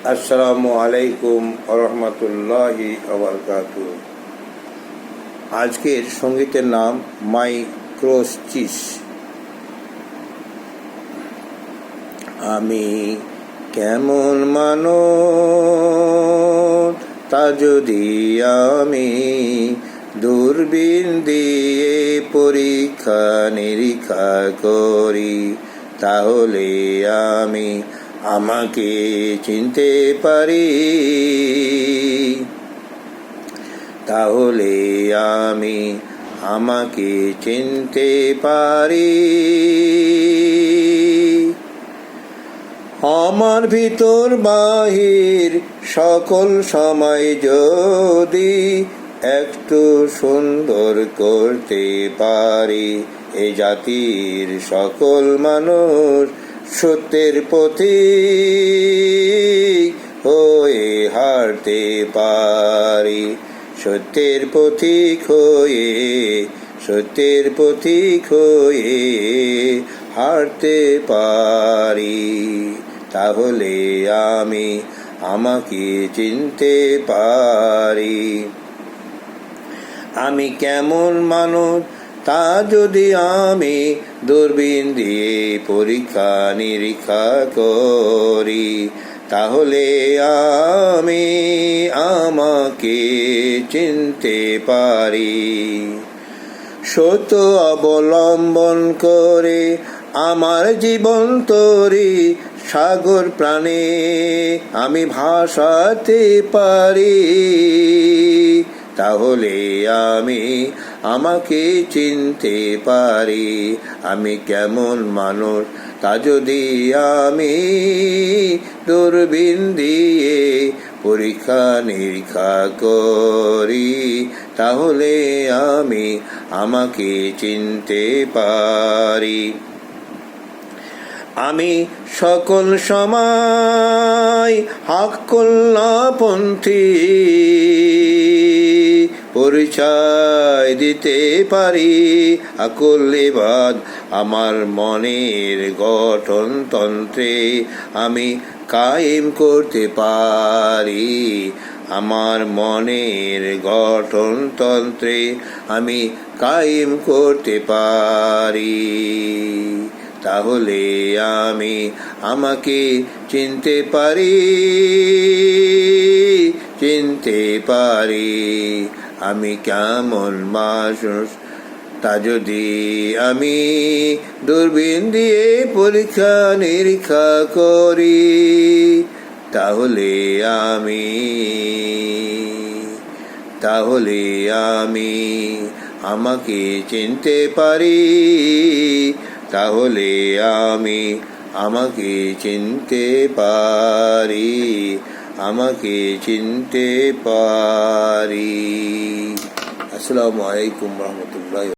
আসসালামু আলাইকুম রহমতুল্লাহি আবরকাত আজকের সঙ্গীতের নাম মাই ক্রোসচিস আমি কেমন মানো তা যদি আমি দূরবীন দিয়ে পরীক্ষা নিরীক্ষা করি, তাহলে আমি আমাকে চিনতে পারি। তাহলে আমি আমাকে চিনতে পারি। আমার ভিতর বাহির সকল সময় যদি একটু সুন্দর করতে পারি, এ জাতির সকল মানুষ সত্যের পথি হয়ে হারতে পারি। সত্যের পথিক হয়ে, সত্যের পথিক হয়ে হারতে পারি। তাহলে আমি আমাকে চিনতে পারি। আমি কেমন মানুষ তা যদি আমি দূরবীন দিয়ে পরীক্ষা নিরীক্ষা করি, তাহলে আমি আমাকে চিনতে পারি। সত্য অবলম্বন করে আমার জীবন তরি, সাগর প্রাণে আমি ভাসাতে পারি। তাহলে আমি আমাকে চিনতে পারি। আমি কেমন মানুষ? তা যদি আমি দূরবীন দিয়ে পরীক্ষা নিরীক্ষা করি, তাহলে আমি আমাকে চিনতে পারি। আমি সকল সময় হাক্কল্লাপন্থী পরিচয় দিতে পারি। আকল্লিবাদ আমার মনের গঠনতন্ত্রে আমি কায়েম করতে পারি। আমার মনের গঠনতন্ত্রে আমি কায়েম করতে পারি। তাহলে আমি আমাকে চিনতে পারি চিনতে পারি। আমি কেমন মানুষ তা যদি আমি দূরবীন দিয়ে পরীক্ষা নিরীক্ষা করি, তাহলে আমি তাহলে আমি আমাকে চিনতে পারি। তাহলে আমি আমাকে চিনতে পারি। আমাকে চিনতে পারি। আসসালামু আলাইকুম রহমতুল্লাহ।